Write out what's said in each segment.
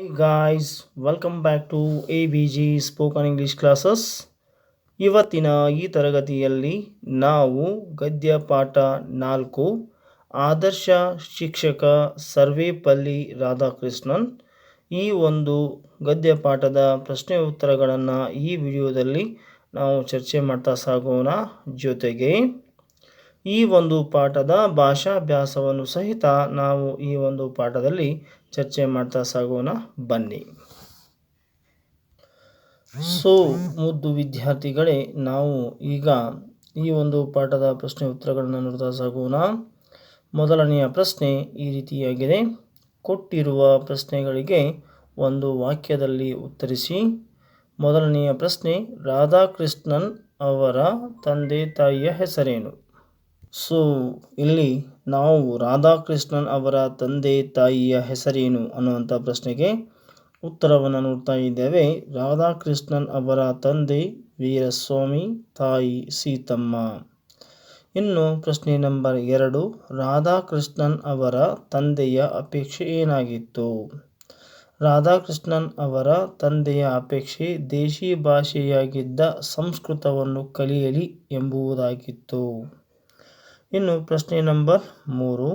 Hey guys, welcome back to ABG Spoken English Classes. ಇವತ್ತಿನ ಈ ತರಗತಿಯಲ್ಲಿ ನಾವು ಗದ್ಯ ಪಾಠ ನಾಲ್ಕು ಆದರ್ಶ ಶಿಕ್ಷಕ ಸರ್ವೇಪಲ್ಲಿ ರಾಧಾಕೃಷ್ಣನ್ ಈ ಒಂದು ಗದ್ಯ ಪಾಠದ ಪ್ರಶ್ನೆ ಉತ್ತರಗಳನ್ನು ಈ ವಿಡಿಯೋದಲ್ಲಿ ನಾವು ಚರ್ಚೆ ಮಾಡ್ತಾ ಸಾಗೋಣ ಜೊತೆಗೆ ಈ ಒಂದು ಪಾಠದ ಭಾಷಾಭ್ಯಾಸವನ್ನು ಸಹಿತ ನಾವು ಈ ಒಂದು ಪಾಠದಲ್ಲಿ ಚರ್ಚೆ ಮಾಡ್ತಾ ಸಾಗೋಣ. ಬನ್ನಿ. ಸೊ, ಮುದ್ದು ವಿದ್ಯಾರ್ಥಿಗಳೇ, ನಾವು ಈಗ ಈ ಒಂದು ಪಾಠದ ಪ್ರಶ್ನೆ ಉತ್ತರಗಳನ್ನು ನೋಡ್ತಾ ಸಾಗೋಣ. ಮೊದಲನೆಯ ಪ್ರಶ್ನೆ ಈ ರೀತಿಯಾಗಿದೆ. ಕೊಟ್ಟಿರುವ ಪ್ರಶ್ನೆಗಳಿಗೆ ಒಂದು ವಾಕ್ಯದಲ್ಲಿ ಉತ್ತರಿಸಿ. ಮೊದಲನೆಯ ಪ್ರಶ್ನೆ, ರಾಧಾಕೃಷ್ಣನ್ ಅವರ ತಂದೆ ತಾಯಿಯ ಹೆಸರೇನು? ಸೊ, ಇಲ್ಲಿ ನಾವು ರಾಧಾಕೃಷ್ಣನ್ ಅವರ ತಂದೆ ತಾಯಿಯ ಹೆಸರೇನು ಅನ್ನುವಂಥ ಪ್ರಶ್ನೆಗೆ ಉತ್ತರವನ್ನು ನೋಡ್ತಾ ಇದ್ದೇವೆ. ರಾಧಾಕೃಷ್ಣನ್ ಅವರ ತಂದೆ ವೀರಸ್ವಾಮಿ, ತಾಯಿ ಸೀತಮ್ಮ. ಇನ್ನು ಪ್ರಶ್ನೆ ನಂಬರ್ ಎರಡು, ರಾಧಾಕೃಷ್ಣನ್ ಅವರ ತಂದೆಯ ಅಪೇಕ್ಷೆ ಏನಾಗಿತ್ತು? ರಾಧಾಕೃಷ್ಣನ್ ಅವರ ತಂದೆಯ ಅಪೇಕ್ಷೆ ದೇಶಿ ಭಾಷೆಯಾಗಿದ್ದ ಸಂಸ್ಕೃತವನ್ನು ಕಲಿಯಲಿ ಎಂಬುದಾಗಿತ್ತು. ಇನ್ನು ಪ್ರಶ್ನೆ ನಂಬರ್ ಮೂರು.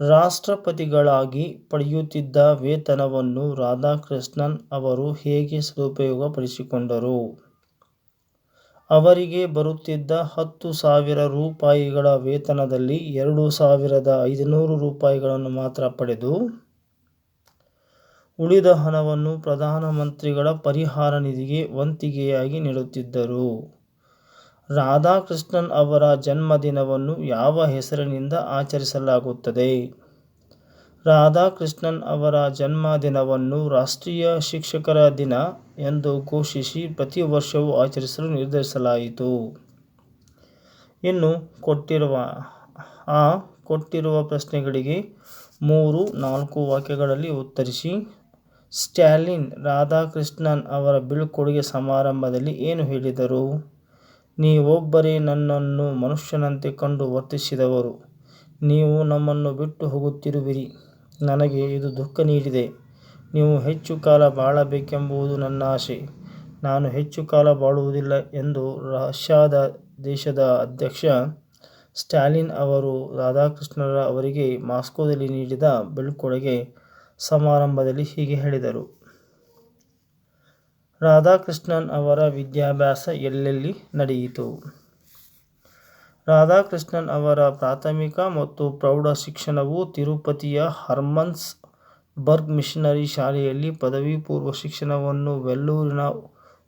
ರಾಷ್ಟ್ರಪತಿಗಳಾಗಿ ಪಡೆಯುತ್ತಿದ್ದ ವೇತನವನ್ನು ರಾಧಾಕೃಷ್ಣನ್ ಅವರು ಹೇಗೆ ಸದುಪಯೋಗಪಡಿಸಿಕೊಂಡರು? ಅವರಿಗೆ ಬರುತ್ತಿದ್ದ ಹತ್ತು ಸಾವಿರ ರೂಪಾಯಿಗಳ ವೇತನದಲ್ಲಿ ಎರಡು ಸಾವಿರದ ಐದುನೂರು ರೂಪಾಯಿಗಳನ್ನು ಮಾತ್ರ ಪಡೆದು, ಉಳಿದ ಹಣವನ್ನು ಪ್ರಧಾನಮಂತ್ರಿಗಳ ಪರಿಹಾರ ನಿಧಿಗೆ ವಂತಿಗೆಯಾಗಿ ನೀಡುತ್ತಿದ್ದರು. ರಾಧಾಕೃಷ್ಣನ್ ಅವರ ಜನ್ಮದಿನವನ್ನು ಯಾವ ಹೆಸರಿನಿಂದ ಆಚರಿಸಲಾಗುತ್ತದೆ? ರಾಧಾಕೃಷ್ಣನ್ ಅವರ ಜನ್ಮದಿನವನ್ನು ರಾಷ್ಟ್ರೀಯ ಶಿಕ್ಷಕರ ದಿನ ಎಂದು ಘೋಷಿಸಿ ಪ್ರತಿ ವರ್ಷವೂ ಆಚರಿಸಲು ನಿರ್ಧರಿಸಲಾಯಿತು. ಇನ್ನು ಕೊಟ್ಟಿರುವ, ಆ ಕೊಟ್ಟಿರುವ ಪ್ರಶ್ನೆಗಳಿಗೆ ಮೂರು, ನಾಲ್ಕು ವಾಕ್ಯಗಳಲ್ಲಿ ಉತ್ತರಿಸಿ. ಸ್ಟ್ಯಾಲಿನ್ ರಾಧಾಕೃಷ್ಣನ್ ಅವರ ಬೀಳ್ಕೊಡುಗೆ ಸಮಾರಂಭದಲ್ಲಿ ಏನು ಹೇಳಿದರು? ನೀವೊಬ್ಬರೇ ನನ್ನನ್ನು ಮನುಷ್ಯನಂತೆ ಕಂಡು ವರ್ತಿಸಿದವರು. ನೀವು ನಮ್ಮನ್ನು ಬಿಟ್ಟು ಹೋಗುತ್ತಿರುವಿರಿ. ನನಗೆ ಇದು ದುಃಖ ನೀಡಿದೆ. ನೀವು ಹೆಚ್ಚು ಕಾಲ ಬಾಳಬೇಕೆಂಬುದು ನನ್ನ ಆಸೆ. ನಾನು ಹೆಚ್ಚು ಕಾಲ ಬಾಳುವುದಿಲ್ಲ ಎಂದು ರಷ್ಯಾದ ದೇಶದ ಅಧ್ಯಕ್ಷ ಸ್ಟಾಲಿನ್ ಅವರು ರಾಧಾಕೃಷ್ಣರ ಅವರಿಗೆ ಮಾಸ್ಕೋದಲ್ಲಿ ನೀಡಿದ ಬೀಳ್ಕೊಡುಗೆ ಸಮಾರಂಭದಲ್ಲಿ ಹೀಗೆ ಹೇಳಿದರು. ರಾಧಾಕೃಷ್ಣನ್ ಅವರ ವಿದ್ಯಾಭ್ಯಾಸ ಎಲ್ಲೆಲ್ಲಿ ನಡೆಯಿತು? ರಾಧಾಕೃಷ್ಣನ್ ಅವರ ಪ್ರಾಥಮಿಕ ಮತ್ತು ಪ್ರೌಢ ಶಿಕ್ಷಣವು ತಿರುಪತಿಯ ಹರ್ಮನ್ಸ್ ಬರ್ಗ್ ಮಿಷನರಿ ಶಾಲೆಯಲ್ಲಿ ಪದವಿ ಪೂರ್ವ ಶಿಕ್ಷಣವನ್ನು ವೆಲ್ಲೂರಿನ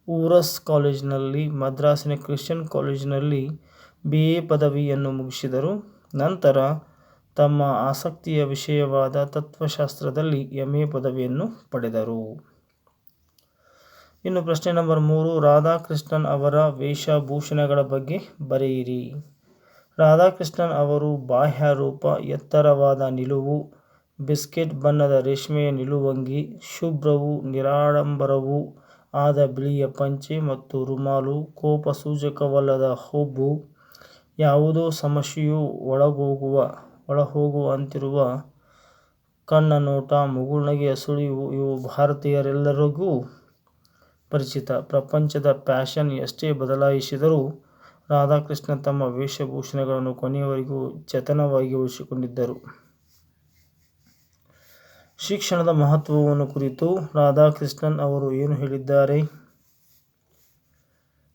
ಊರಸ್ ಕಾಲೇಜಿನಲ್ಲಿ, ಮದ್ರಾಸಿನ ಕ್ರಿಶ್ಚಿಯನ್ ಕಾಲೇಜಿನಲ್ಲಿ ಬಿ ಎ ಪದವಿಯನ್ನು ಮುಗಿಸಿದರು. ನಂತರ ತಮ್ಮ ಆಸಕ್ತಿಯ ವಿಷಯವಾದ ತತ್ವಶಾಸ್ತ್ರದಲ್ಲಿ ಎಂ ಎ ಪದವಿಯನ್ನು ಪಡೆದರು. ಇನ್ನು ಪ್ರಶ್ನೆ ನಂಬರ್ ಮೂರು, ರಾಧಾಕೃಷ್ಣನ್ ಅವರ ವೇಷಭೂಷಣಗಳ ಬಗ್ಗೆ ಬರೆಯಿರಿ. ರಾಧಾಕೃಷ್ಣನ್ ಅವರು ಬಾಹ್ಯ ರೂಪ ಎತ್ತರವಾದ ನಿಲುವು, ಬಿಸ್ಕೆಟ್ ಬಣ್ಣದ ರೇಷ್ಮೆಯ ನಿಲುವಂಗಿ, ಶುಭ್ರವು, ನಿರಾಡಂಬರವೂ ಆದ ಬಿಳಿಯ ಪಂಚೆ ಮತ್ತು ರುಮಾಲು ಕೋಪಸೂಚಕವಲ್ಲದ ಹುಬ್ಬು ಯಾವುದೋ ಸಮಸ್ಯೆಯು ಒಳಗೋಗುವ, ಒಳಹೋಗುವಂತಿರುವ ಕಣ್ಣ ನೋಟ ಮುಗುಳ್ನಗೆಯ ಸುಳಿವು, ಇವು ಭಾರತೀಯರೆಲ್ಲರಿಗೂ ಪರಿಚಿತ. ಪ್ರಪಂಚದ ಫ್ಯಾಷನ್ ಎಷ್ಟೇ ಬದಲಾಯಿಸಿದರೂ ರಾಧಾಕೃಷ್ಣ ತಮ್ಮ ವೇಷಭೂಷಣಗಳನ್ನು ಕೊನೆಯವರೆಗೂ ಚೇತನವಾಗಿ ಉಳಿಸಿಕೊಂಡಿದ್ದರು. ಶಿಕ್ಷಣದ ಮಹತ್ವವನ್ನು ಕುರಿತು ರಾಧಾಕೃಷ್ಣನ್ ಅವರು ಏನು ಹೇಳಿದ್ದಾರೆ?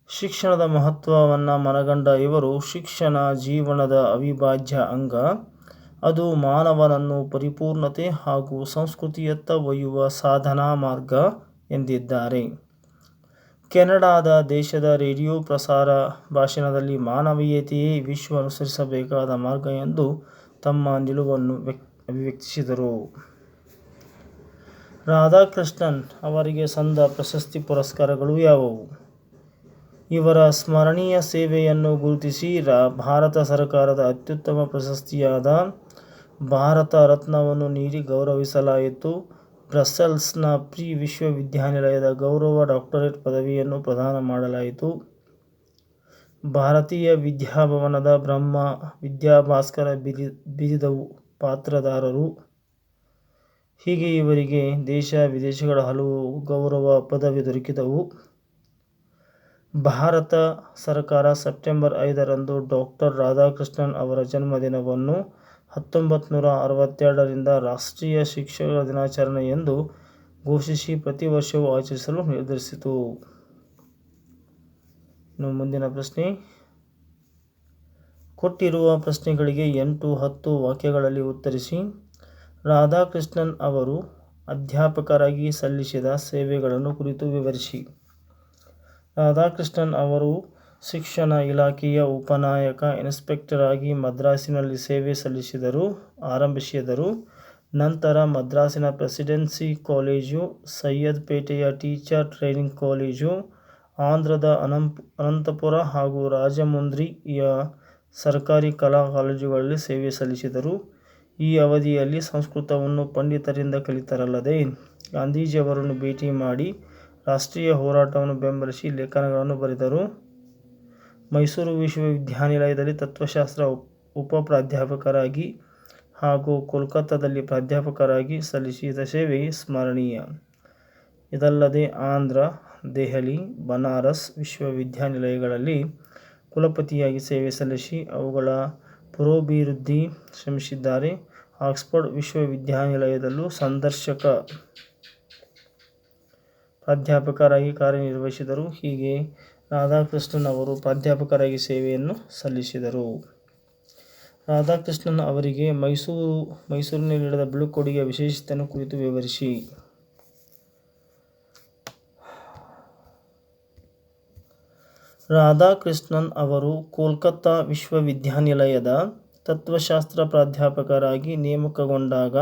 ಶಿಕ್ಷಣದ ಮಹತ್ವವನ್ನು ಮನಗಂಡ ಇವರು ಶಿಕ್ಷಣ ಜೀವನದ ಅವಿಭಾಜ್ಯ ಅಂಗ. ಅದು ಮಾನವನನ್ನು ಪರಿಪೂರ್ಣತೆ ಹಾಗೂ ಸಂಸ್ಕೃತಿಯತ್ತ ಒಯ್ಯುವ ಸಾಧನಾ ಮಾರ್ಗ ಎಂದಿದ್ದಾರೆ. ಕೆನಡಾದ ದೇಶದ ರೇಡಿಯೋ ಪ್ರಸಾರ ಭಾಷಣದಲ್ಲಿ ಮಾನವೀಯತೆಯೇ ವಿಶ್ವ ಅನುಸರಿಸಬೇಕಾದ ಮಾರ್ಗ ಎಂದು ತಮ್ಮ ನಿಲುವನ್ನು ಅಭಿವ್ಯಕ್ತಿಸಿದರು. ರಾಧಾಕೃಷ್ಣನ್ ಅವರಿಗೆ ಸಂದ ಪ್ರಶಸ್ತಿ ಪುರಸ್ಕಾರಗಳು ಯಾವುವು? ಇವರ ಸ್ಮರಣೀಯ ಸೇವೆಯನ್ನು ಗುರುತಿಸಿ ಭಾರತ ಸರ್ಕಾರದ ಅತ್ಯುತ್ತಮ ಪ್ರಶಸ್ತಿಯಾದ ಭಾರತ ರತ್ನವನ್ನು ನೀಡಿ ಗೌರವಿಸಲಾಯಿತು. ಬ್ರಸೆಲ್ಸ್ನ ಪ್ರಿ ವಿಶ್ವವಿದ್ಯಾನಿಲಯದ ಗೌರವ ಡಾಕ್ಟರೇಟ್ ಪದವಿಯನ್ನು ಪ್ರದಾನ ಮಾಡಲಾಯಿತು ಭಾರತೀಯ ವಿದ್ಯಾಭವನದ ಬ್ರಹ್ಮ ವಿದ್ಯಾಭಾಸ್ಕರ ಬಿರಿ ಬಿರಿದವು ಪಾತ್ರದಾರರು ಹೀಗೆ ಇವರಿಗೆ ದೇಶ, ವಿದೇಶಗಳ ಹಲವು ಗೌರವ ಪದವಿ ದೊರಕಿದವು. ಭಾರತ ಸರ್ಕಾರ ಸೆಪ್ಟೆಂಬರ್ ಐದರಂದು ಡಾಕ್ಟರ್ ರಾಧಾಕೃಷ್ಣನ್ ಅವರ ಜನ್ಮದಿನವನ್ನು ಹತ್ತೊಂಬತ್ತನೂರ ಅರವತ್ತೆರಡರಿಂದ ರಾಷ್ಟ್ರೀಯ ಶಿಕ್ಷಕರ ದಿನಾಚರಣೆ ಎಂದು ಘೋಷಿಸಿ ಪ್ರತಿ ವರ್ಷವೂ ಆಚರಿಸಲು ನಿರ್ಧರಿಸಿತು. ಇನ್ನು ಮುಂದಿನ ಪ್ರಶ್ನೆ. ಕೊಟ್ಟಿರುವ ಪ್ರಶ್ನೆಗಳಿಗೆ ಎಂಟು, ಹತ್ತು ವಾಕ್ಯಗಳಲ್ಲಿ ಉತ್ತರಿಸಿ. ರಾಧಾಕೃಷ್ಣನ್ ಅವರು ಅಧ್ಯಾಪಕರಾಗಿ ಸಲ್ಲಿಸಿದ ಸೇವೆಗಳನ್ನು ಕುರಿತು ವಿವರಿಸಿ. ರಾಧಾಕೃಷ್ಣನ್ ಅವರು ಶಿಕ್ಷಣ ಇಲಾಖೆಯ ಉಪನಾಯಕ ಇನ್ಸ್ಪೆಕ್ಟರ್ ಆಗಿ ಮದ್ರಾಸಿನಲ್ಲಿ ಸೇವೆ ಸಲ್ಲಿಸಿದರು ಆರಂಭಿಸಿದರು. ನಂತರ ಮದ್ರಾಸಿನ ಪ್ರೆಸಿಡೆನ್ಸಿ ಕಾಲೇಜು, ಸಯ್ಯದ್ ಪೇಟೆಯ ಟೀಚರ್ ಟ್ರೈನಿಂಗ್ ಕಾಲೇಜು, ಆಂಧ್ರದ ಅನಂತಪುರ ಹಾಗೂ ರಾಜಮುಂದ್ರಿಯ ಸರ್ಕಾರಿ ಕಲಾ ಕಾಲೇಜುಗಳಲ್ಲಿ ಸೇವೆ ಸಲ್ಲಿಸಿದರು. ಈ ಅವಧಿಯಲ್ಲಿ ಸಂಸ್ಕೃತವನ್ನು ಪಂಡಿತರಿಂದ ಕಲಿತರಲ್ಲದೆ, ಗಾಂಧೀಜಿಯವರನ್ನು ಭೇಟಿ ಮಾಡಿ ರಾಷ್ಟ್ರೀಯ ಹೋರಾಟವನ್ನು ಬೆಂಬಲಿಸಿ ಲೇಖನಗಳನ್ನು ಬರೆದರು. ಮೈಸೂರು ವಿಶ್ವವಿದ್ಯಾನಿಲಯದಲ್ಲಿ ತತ್ವಶಾಸ್ತ್ರ ಉಪಪ್ರಾಧ್ಯಾಪಕರಾಗಿ ಹಾಗೂ ಕೋಲ್ಕತ್ತಾದಲ್ಲಿ ಪ್ರಾಧ್ಯಾಪಕರಾಗಿ ಸಲ್ಲಿಸಿದ ಸೇವೆ ಸ್ಮರಣೀಯ. ಇದಲ್ಲದೆ ಆಂಧ್ರ, ದೆಹಲಿ, ಬನಾರಸ್ ವಿಶ್ವವಿದ್ಯಾನಿಲಯಗಳಲ್ಲಿ ಕುಲಪತಿಯಾಗಿ ಸೇವೆ ಸಲ್ಲಿಸಿ ಅವುಗಳ ಪುರೋಭಿವೃದ್ಧಿ ಶ್ರಮಿಸಿದ್ದಾರೆ. ಆಕ್ಸ್ಫರ್ಡ್ ವಿಶ್ವವಿದ್ಯಾನಿಲಯದಲ್ಲೂ ಸಂದರ್ಶಕ ಪ್ರಾಧ್ಯಾಪಕರಾಗಿ ಕಾರ್ಯನಿರ್ವಹಿಸಿದರು. ಹೀಗೆ ರಾಧಾಕೃಷ್ಣನ್ ಅವರು ಪ್ರಾಧ್ಯಾಪಕರಾಗಿ ಸೇವೆಯನ್ನು ಸಲ್ಲಿಸಿದರು. ರಾಧಾಕೃಷ್ಣನ್ ಅವರಿಗೆ ಮೈಸೂರು, ಮೈಸೂರಿನಲ್ಲಿ ನಡೆದ ಬೀಳ್ಕೊಡುಗೆಯ ವಿಶೇಷತೆಯನ್ನು ಕುರಿತು ವಿವರಿಸಿ. ರಾಧಾಕೃಷ್ಣನ್ ಅವರು ಕೋಲ್ಕತ್ತಾ ವಿಶ್ವವಿದ್ಯಾನಿಲಯದ ತತ್ವಶಾಸ್ತ್ರ ಪ್ರಾಧ್ಯಾಪಕರಾಗಿ ನೇಮಕಗೊಂಡಾಗ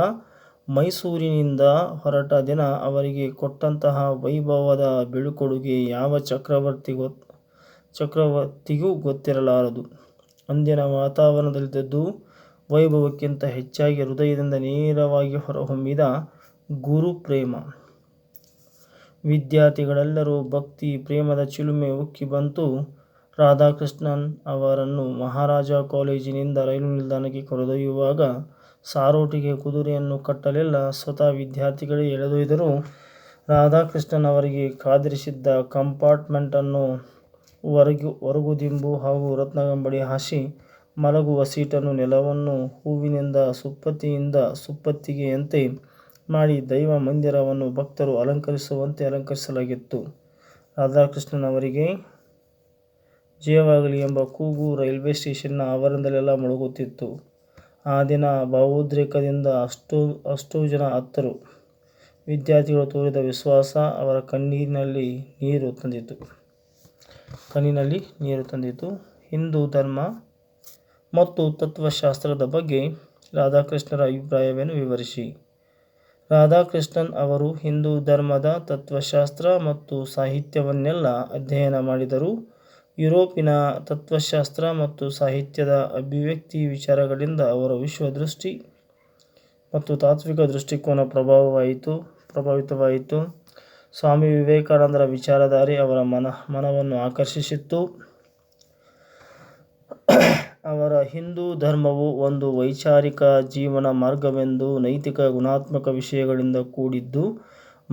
ಮೈಸೂರಿನಿಂದ ಹೊರಟ ದಿನ ಅವರಿಗೆ ಕೊಟ್ಟಂತಹ ವೈಭವದ ಬೀಳ್ಕೊಡುಗೆ ಯಾವ ಚಕ್ರವರ್ತಿ ಚಕ್ರವರ್ತಿಗೂ ಗೊತ್ತಿರಲಾರದು. ಅಂದಿನ ವಾತಾವರಣದಲ್ಲಿದ್ದದ್ದು ವೈಭವಕ್ಕಿಂತ ಹೆಚ್ಚಾಗಿ ಹೃದಯದಿಂದ ನೇರವಾಗಿ ಹೊರಹೊಮ್ಮಿದ ಗುರು ಪ್ರೇಮ ವಿದ್ಯಾರ್ಥಿಗಳೆಲ್ಲರೂ ಭಕ್ತಿ, ಪ್ರೇಮದ ಚಿಲುಮೆ ಉಕ್ಕಿ ಬಂತು. ರಾಧಾಕೃಷ್ಣನ್ ಅವರನ್ನು ಮಹಾರಾಜ ಕಾಲೇಜಿನಿಂದ ರೈಲು ನಿಲ್ದಾಣಕ್ಕೆ ಕರೆದೊಯ್ಯುವಾಗ ಸಾರೋಟಿಗೆ ಕುದುರೆಯನ್ನು ಕಟ್ಟಲಿಲ್ಲ, ಸ್ವತಃ ವಿದ್ಯಾರ್ಥಿಗಳೇ ಎಳೆದೊಯ್ದರು. ರಾಧಾಕೃಷ್ಣನ್ ಅವರಿಗೆ ಕಾದಿರಿಸಿದ್ದ ಕಂಪಾರ್ಟ್ಮೆಂಟನ್ನು ಹೊರಗುದಿಂಬು ಹಾಗೂ ರತ್ನಗಂಬಳಿ ಹಾಸಿ ಮಲಗುವ ಸೀಟನ್ನು ನೆಲವನ್ನು ಹೂವಿನಿಂದ ಸುಪ್ಪತ್ತಿಯಿಂದ ಸುಪ್ಪತ್ತಿಗೆಯಂತೆ ಮಾಡಿ ದೈವ ಮಂದಿರವನ್ನು ಭಕ್ತರು ಅಲಂಕರಿಸುವಂತೆ ಅಲಂಕರಿಸಲಾಗಿತ್ತು. ರಾಧಾಕೃಷ್ಣನ್ ಅವರಿಗೆ ಜಯವಾಗಲಿ ಎಂಬ ಕೂಗು ರೈಲ್ವೆ ಸ್ಟೇಷನ್ನ ಆವರಣದಲ್ಲೆಲ್ಲ ಮೊಳಗುತ್ತಿತ್ತು. ಆ ದಿನ ಭಾವೋದ್ರೇಕದಿಂದ ಅಷ್ಟು ಜನ ಅತ್ತರು. ವಿದ್ಯಾರ್ಥಿಗಳು ತೋರಿದ ವಿಶ್ವಾಸ ಅವರ ಕಣ್ಣಿನಲ್ಲಿ ನೀರು ತಂದಿತು. ಹಿಂದೂ ಧರ್ಮ ಮತ್ತು ತತ್ವಶಾಸ್ತ್ರದ ಬಗ್ಗೆ ರಾಧಾಕೃಷ್ಣರ ಅಭಿಪ್ರಾಯವನ್ನು ವಿವರಿಸಿ. ರಾಧಾಕೃಷ್ಣನ್ ಅವರು ಹಿಂದೂ ಧರ್ಮದ ತತ್ವಶಾಸ್ತ್ರ ಮತ್ತು ಸಾಹಿತ್ಯವನ್ನೆಲ್ಲ ಅಧ್ಯಯನ ಮಾಡಿದರು. ಯುರೋಪಿನ ತತ್ವಶಾಸ್ತ್ರ ಮತ್ತು ಸಾಹಿತ್ಯದ ಅಭಿವ್ಯಕ್ತಿ ವಿಚಾರಗಳಿಂದ ಅವರ ವಿಶ್ವದೃಷ್ಟಿ ಮತ್ತು ತಾತ್ವಿಕ ದೃಷ್ಟಿಕೋನ ಪ್ರಭಾವವಾಯಿತು, ಪ್ರಭಾವಿತವಾಯಿತು. ಸ್ವಾಮಿ ವಿವೇಕಾನಂದರ ವಿಚಾರಧಾರೆ ಅವರ ಮನ, ಮನವನ್ನು ಆಕರ್ಷಿಸಿತ್ತು ಅವರ ಹಿಂದೂ ಧರ್ಮವು ಒಂದು ವೈಚಾರಿಕ ಜೀವನ ಮಾರ್ಗವೆಂದು ನೈತಿಕ ಗುಣಾತ್ಮಕ ವಿಷಯಗಳಿಂದ ಕೂಡಿದ್ದು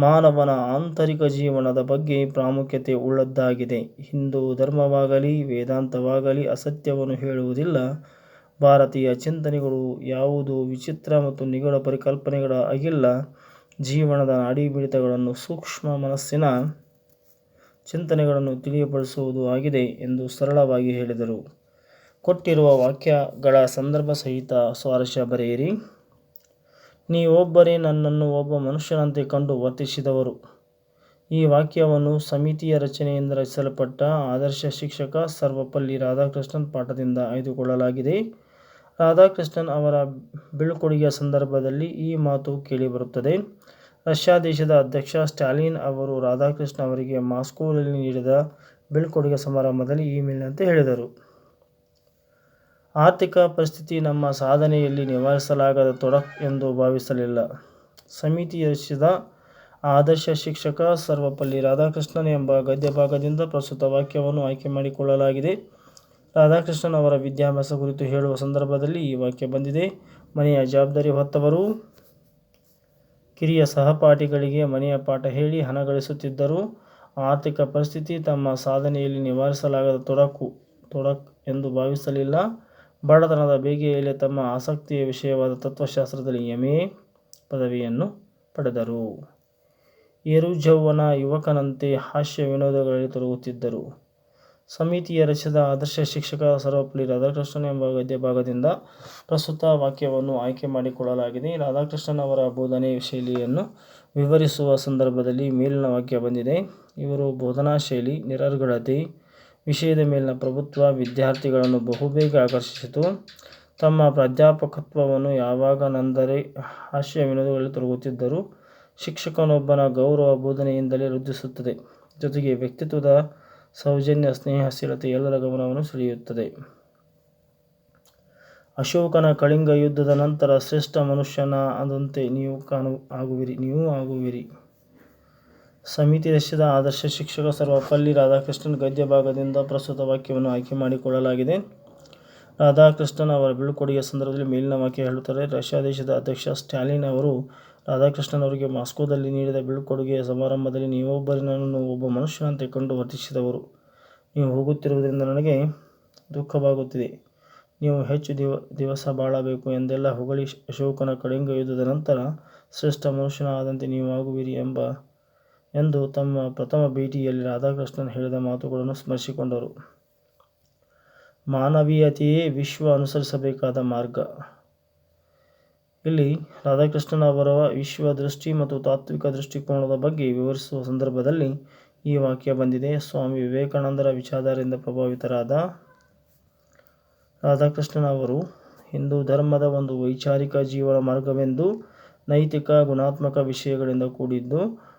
ಮಾನವನ ಆಂತರಿಕ ಜೀವನದ ಬಗ್ಗೆ ಪ್ರಾಮುಖ್ಯತೆ ಉಳ್ಳದ್ದಾಗಿದೆ. ಹಿಂದೂ ಧರ್ಮವಾಗಲಿ, ವೇದಾಂತವಾಗಲಿ ಅಸತ್ಯವನ್ನು ಹೇಳುವುದಿಲ್ಲ. ಭಾರತೀಯ ಚಿಂತನೆಗಳು ಯಾವುದೂ ವಿಚಿತ್ರ ಮತ್ತು ನಿಗೂಢ ಪರಿಕಲ್ಪನೆಗಳ ಆಗಿಲ್ಲ. ಜೀವನದ ನಾಡಿಮಿಡಿತಗಳನ್ನೂ ಸೂಕ್ಷ್ಮ ಮನಸ್ಸಿನ ಚಿಂತನೆಗಳನ್ನು ತಿಳಿಯಪಡಿಸುವುದು ಆಗಿದೆ ಎಂದು ಸರಳವಾಗಿ ಹೇಳಿದರು. ಕೊಟ್ಟಿರುವ ವಾಕ್ಯಗಳ ಸಂದರ್ಭ ಸಹಿತ ಸ್ವಾರಸ್ಯ ಬರೆಯಿರಿ. ನೀವೊಬ್ಬರೇ ನನ್ನನ್ನು ಒಬ್ಬ ಮನುಷ್ಯನಂತೆ ಕಂಡು ವರ್ತಿಸಿದವರು. ಈ ವಾಕ್ಯವನ್ನು ಸಮಿತಿಯ ರಚನೆಯಿಂದ ರಚಿಸಲ್ಪಟ್ಟ ಆದರ್ಶ ಶಿಕ್ಷಕ ಸರ್ವಪಲ್ಲಿ ರಾಧಾಕೃಷ್ಣನ್ ಪಾಠದಿಂದ ಆಯ್ದುಕೊಳ್ಳಲಾಗಿದೆ. ರಾಧಾಕೃಷ್ಣನ್ ಅವರ ಬೀಳ್ಕೊಡುಗೆಯ ಸಂದರ್ಭದಲ್ಲಿ ಈ ಮಾತು ಕೇಳಿಬರುತ್ತದೆ. ರಷ್ಯಾ ದೇಶದ ಅಧ್ಯಕ್ಷ ಸ್ಟಾಲಿನ್ ಅವರು ರಾಧಾಕೃಷ್ಣ ಅವರಿಗೆ ಮಾಸ್ಕೋದಲ್ಲಿ ನೀಡಿದ ಬೀಳ್ಕೊಡುಗೆ ಸಮಾರಂಭದಲ್ಲಿ ಈ ಮೇಲಿನಂತೆ ಹೇಳಿದರು. ಆರ್ಥಿಕ ಪರಿಸ್ಥಿತಿ ನಮ್ಮ ಸಾಧನೆಯಲ್ಲಿ ನಿವಾರಿಸಲಾಗದ ತೊಡಕು ಎಂದು ಭಾವಿಸಲಿಲ್ಲ. ಸಮಿತಿ ರಚಿಸಿದ ಆದರ್ಶ ಶಿಕ್ಷಕ ಸರ್ವಪಲ್ಲಿ ರಾಧಾಕೃಷ್ಣನ್ ಎಂಬ ಗದ್ಯಭಾಗದಿಂದ ಪ್ರಸ್ತುತ ವಾಕ್ಯವನ್ನು ಆಯ್ಕೆ ಮಾಡಿಕೊಳ್ಳಲಾಗಿದೆ. ರಾಧಾಕೃಷ್ಣನ್ ಅವರ ವಿದ್ಯಾಭ್ಯಾಸ ಕುರಿತು ಹೇಳುವ ಸಂದರ್ಭದಲ್ಲಿ ಈ ವಾಕ್ಯ ಬಂದಿದೆ. ಮನೆಯ ಜವಾಬ್ದಾರಿ ಹೊತ್ತವರು. ಕಿರಿಯ ಸಹಪಾಠಿಗಳಿಗೆ ಮನೆಯ ಪಾಠ ಹೇಳಿ ಹಣ ಗಳಿಸುತ್ತಿದ್ದರು. ಆರ್ಥಿಕ ಪರಿಸ್ಥಿತಿ ತಮ್ಮ ಸಾಧನೆಯಲ್ಲಿ ನಿವಾರಿಸಲಾಗದ ತೊಡಕು ಎಂದು ಭಾವಿಸಲಿಲ್ಲ. ಬಡತನದ ಬೇಗೆಯಲ್ಲಿ ತಮ್ಮ ಆಸಕ್ತಿಯ ವಿಷಯವಾದ ತತ್ವಶಾಸ್ತ್ರದಲ್ಲಿ ಎಂ. ಎ. ಪದವಿಯನ್ನು ಪಡೆದರು. ಏರುಜೌವನ ಯುವಕನಂತೆ ಹಾಸ್ಯ ವಿನೋದಗಳಲ್ಲಿ ತೊಡಗುತ್ತಿದ್ದರು. ಸಮಿತಿಯ ರಚಿಸಿದ ಆದರ್ಶ ಶಿಕ್ಷಕ ಸರ್ವಪಲ್ಲಿ ರಾಧಾಕೃಷ್ಣನ್ ಎಂಬ ಗದ್ಯ ಭಾಗದಿಂದ ಪ್ರಸ್ತುತ ವಾಕ್ಯವನ್ನು ಆಯ್ಕೆ ಮಾಡಿಕೊಳ್ಳಲಾಗಿದೆ. ರಾಧಾಕೃಷ್ಣನ್ ಅವರ ಬೋಧನೆ ಶೈಲಿಯನ್ನು ವಿವರಿಸುವ ಸಂದರ್ಭದಲ್ಲಿ ಮೇಲಿನ ವಾಕ್ಯ ಬಂದಿದೆ. ಇವರು ಬೋಧನಾ ಶೈಲಿ, ನಿರರ್ಗಳತೆ, ವಿಷಯದ ಮೇಲಿನ ಪ್ರಭುತ್ವ ವಿದ್ಯಾರ್ಥಿಗಳನ್ನು ಬಹುಬೇಗ ಆಕರ್ಷಿಸಿತು. ತಮ್ಮ ಪ್ರಾಧ್ಯಾಪಕತ್ವವನ್ನು ಯಾವಾಗನೆಂದರೆ ಹಾಸ್ಯ ವಿನೋದಗಳಲ್ಲಿ ತೊಡಗುತ್ತಿದ್ದರು. ಶಿಕ್ಷಕನೊಬ್ಬನ ಗೌರವ ಬೋಧನೆಯಿಂದಲೇ ವೃದ್ಧಿಸುತ್ತದೆ. ಜೊತೆಗೆ ವ್ಯಕ್ತಿತ್ವದ ಸೌಜನ್ಯ, ಸ್ನೇಹಶೀಲತೆ ಎಲ್ಲರ ಗಮನವನ್ನು ಸೆಳೆಯುತ್ತದೆ. ಅಶೋಕನ ಕಳಿಂಗ ಯುದ್ಧದ ನಂತರ ಶ್ರೇಷ್ಠ ಮನುಷ್ಯನಾದಂತೆ ನೀವು ಆಗುವಿರಿ. ಸಮಿತಿ ರಚಿಸಿದ ಆದರ್ಶ ಶಿಕ್ಷಕ ಸರ್ವಪಲ್ಲಿ ರಾಧಾಕೃಷ್ಣನ್ ಗದ್ಯಭಾಗದಿಂದ ಪ್ರಸ್ತುತ ವಾಕ್ಯವನ್ನು ಆಯ್ಕೆ ಮಾಡಿಕೊಳ್ಳಲಾಗಿದೆ. ರಾಧಾಕೃಷ್ಣನ್ ಅವರ ಬೀಳ್ಕೊಡುಗೆ ಸಂದರ್ಭದಲ್ಲಿ ಮೇಲಿನ ವಾಕ್ಯ ಹೇಳುತ್ತಾರೆ, ರಷ್ಯಾ ದೇಶದ ಅಧ್ಯಕ್ಷ ಸ್ಟಾಲಿನ್ ಅವರು ರಾಧಾಕೃಷ್ಣನ್ ಅವರಿಗೆ ಮಾಸ್ಕೋದಲ್ಲಿ ನೀಡಿದ ಬೀಳ್ಕೊಡುಗೆ ಸಮಾರಂಭದಲ್ಲಿ ನೀವೊಬ್ಬರನ್ನು ಒಬ್ಬ ಮನುಷ್ಯನಂತೆ ಕಂಡು ವರ್ತಿಸಿದವರು. ನೀವು ಹೋಗುತ್ತಿರುವುದರಿಂದ ನನಗೆ ದುಃಖವಾಗುತ್ತಿದೆ. ನೀವು ಹೆಚ್ಚು ದಿವ, ದಿವಸ ಬಾಳಬೇಕು ಎಂದೆಲ್ಲ ಹೊಗಳಿ ಅಶೋಕನ ಕಳಿಂಗ ಯುದ್ಧದ ನಂತರ ಶ್ರೇಷ್ಠ ಮನುಷ್ಯನಾದಂತೆ ನೀವು ಆಗುವಿರಿ ಎಂದು ತಮ್ಮ ಪ್ರಥಮ ಭೇಟಿಯಲ್ಲಿ ರಾಧಾಕೃಷ್ಣನ್ ಹೇಳಿದ ಮಾತುಗಳನ್ನು ಸ್ಮರಿಸಿಕೊಂಡರು. ಮಾನವೀಯತೆಯೇ ವಿಶ್ವ ಅನುಸರಿಸಬೇಕಾದ ಮಾರ್ಗ. ಇಲ್ಲಿ ರಾಧಾಕೃಷ್ಣನ್ ಅವರ ವಿಶ್ವ ದೃಷ್ಟಿ ಮತ್ತು ತಾತ್ವಿಕ ದೃಷ್ಟಿಕೋನದ ಬಗ್ಗೆ ವಿವರಿಸುವ ಸಂದರ್ಭದಲ್ಲಿ ಈ ವಾಕ್ಯ ಬಂದಿದೆ. ಸ್ವಾಮಿ ವಿವೇಕಾನಂದರ ವಿಚಾರದಿಂದ ಪ್ರಭಾವಿತರಾದ ರಾಧಾಕೃಷ್ಣನ್ ಅವರು ಹಿಂದೂ ಧರ್ಮದ ಒಂದು ವೈಚಾರಿಕ ಜೀವನ ಮಾರ್ಗವೆಂದು ನೈತಿಕ, ಗುಣಾತ್ಮಕ ವಿಷಯಗಳಿಂದ ಕೂಡಿದ್ದು,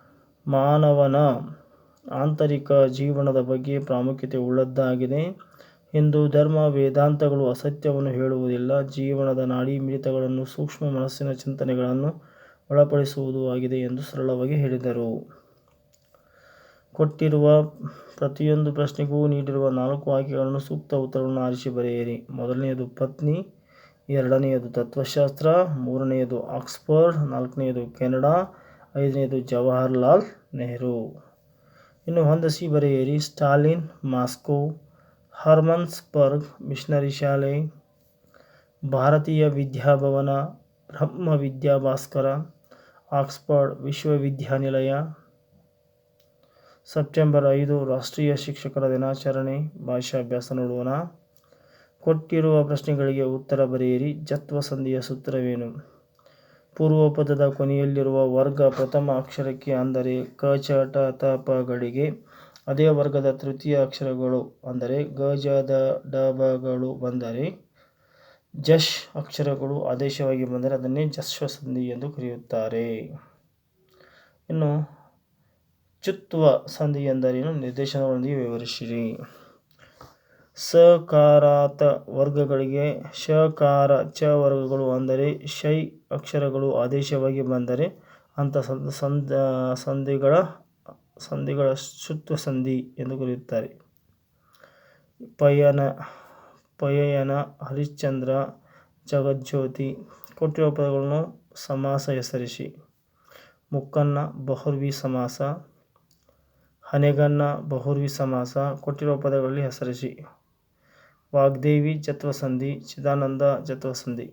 ಮಾನವನ ಆಂತರಿಕ ಜೀವನದ ಬಗ್ಗೆ ಪ್ರಾಮುಖ್ಯತೆ ಉಳ್ಳದ್ದಾಗಿದೆ. ಹಿಂದೂ ಧರ್ಮ ವೇದಾಂತಗಳು ಅಸತ್ಯವನ್ನು ಹೇಳುವುದಿಲ್ಲ, ಜೀವನದ ನಾಡಿಮಿಡಿತಗಳನ್ನು ಸೂಕ್ಷ್ಮ ಮನಸ್ಸಿನ ಚಿಂತನೆಗಳನ್ನು ಒಳಪಡಿಸುವುದು ಆಗಿದೆ ಎಂದು ಸರಳವಾಗಿ ಹೇಳಿದರು. ಕೊಟ್ಟಿರುವ ಪ್ರತಿಯೊಂದು ಪ್ರಶ್ನೆಗೂ ನೀಡಿರುವ ನಾಲ್ಕು ಆಯ್ಕೆಗಳನ್ನು ಸೂಕ್ತ ಉತ್ತರವನ್ನು ಆರಿಸಿ ಬರೆಯಿರಿ. ಮೊದಲನೆಯದು ಪತ್ನಿ, ಎರಡನೆಯದು ತತ್ವಶಾಸ್ತ್ರ, ಮೂರನೆಯದು ಆಕ್ಸ್ಫರ್ಡ್, ನಾಲ್ಕನೆಯದು ಕೆನಡಾ, ಐದನೆಯದು ಜವಾಹರಲಾಲ್ ನೆಹರು. ಇನ್ನು ಹೊಂದಿಸಿ ಬರೆಯಿರಿ. Stalin, Moscow, Hermannsburg missionary ಶಾಲೆ, ಭಾರತೀಯ ವಿದ್ಯಾಭವನ, ಬ್ರಹ್ಮ ವಿದ್ಯಾಭಾಸ್ಕರ, ಆಕ್ಸ್ಫರ್ಡ್ ವಿಶ್ವವಿದ್ಯಾನಿಲಯ. ಸೆಪ್ಟೆಂಬರ್ ಐದು ರಾಷ್ಟ್ರೀಯ ಶಿಕ್ಷಕರ ದಿನಾಚರಣೆ. ಭಾಷಾಭ್ಯಾಸ ನೋಡೋಣ. ಕೊಟ್ಟಿರುವ ಪ್ರಶ್ನೆಗಳಿಗೆ ಉತ್ತರ ಬರೆಯಿರಿ. ಜತ್ವ ಸಂಧಿಯ ಸೂತ್ರವೇನು? ಪೂರ್ವಪದದ ಕೊನೆಯಲ್ಲಿರುವ ವರ್ಗ ಪ್ರಥಮ ಅಕ್ಷರಕ್ಕೆ ಅಂದರೆ ಕ, ಚ, ಟ, ತ, ಪ ಗಳಿಗೆ, ಅದೇ ವರ್ಗದ ತೃತೀಯ ಅಕ್ಷರಗಳು ಅಂದರೆ ಗ, ಜ, ದ, ಡ, ಬ ಗಳು ಬಂದರೆ, ಜಶ್ ಅಕ್ಷರಗಳು ಆದೇಶವಾಗಿ ಬಂದರೆ ಅದನ್ನೇ ಜಸ್ವ ಸಂಧಿ ಎಂದು ಕರೆಯುತ್ತಾರೆ. ಇನ್ನು ಚುತ್ವ ಸಂಧಿ ಎಂದರೇನು? ನಿರ್ದೇಶನಗಳೊಂದಿಗೆ ವಿವರಿಸಿರಿ. ಸ, ಕ, ರ, ತ ವರ್ಗಗಳಿಗೆ ಷಕಾರ ಚ ವರ್ಗಗಳು ಅಂದರೆ ಶೈ ಅಕ್ಷರಗಳು ಆದೇಶವಾಗಿ ಬಂದರೆ ಅಂಥ ಸಂಧಿಗಳ ಸಂಧಿಗಳ ಶುತ್ವ ಸಂಧಿ ಎಂದು ಕರೆಯುತ್ತಾರೆ. ಪಯಯನ, ಹರಿಶ್ಚಂದ್ರ, ಜಗಜ್ಯೋತಿ. ಕೊಟ್ಟಿರುವ ಪದಗಳನ್ನು ಸಮಾಸ ಹೆಸರಿಸಿ. ಮುಕ್ಕನ್ನ ಬಹುರ್ವಿ ಸಮಾಸ. ಹನೆಗನ್ನ ಬಹುರ್ವಿ ಸಮಾಸ. ಕೊಟ್ಟಿರುವ ಪದಗಳಲ್ಲಿ ಹೆಸರಿಸಿ. ವಾಗ್ದೇವಿ ಚತ್ವಸಂಧಿ ಚಿದಾನಂದ ಚತ್ವಸಂಧಿ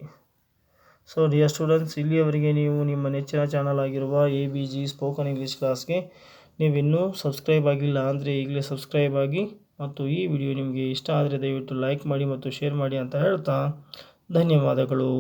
ಸೊ ಡಿಯರ್ ಸ್ಟೂಡೆಂಟ್ಸ್, ಇಲ್ಲಿಯವರೆಗೆ ನೀವು ನಿಮ್ಮ ನೆಚ್ಚಿನ ಚಾನಲ್ ಆಗಿರುವ A B G spoken English ಕ್ಲಾಸ್ಗೆ ನೀವಿನ್ನೂ ಸಬ್ಸ್ಕ್ರೈಬ್ ಆಗಿಲ್ಲ ಅಂದರೆ ಈಗಲೇ ಸಬ್ಸ್ಕ್ರೈಬ್ ಆಗಿ ಮತ್ತು ಈ ವಿಡಿಯೋ ನಿಮಗೆ ಇಷ್ಟ ಆದರೆ ದಯವಿಟ್ಟು ಲೈಕ್ ಮಾಡಿ ಮತ್ತು ಶೇರ್ ಮಾಡಿ ಅಂತ ಹೇಳ್ತಾ ಧನ್ಯವಾದಗಳು.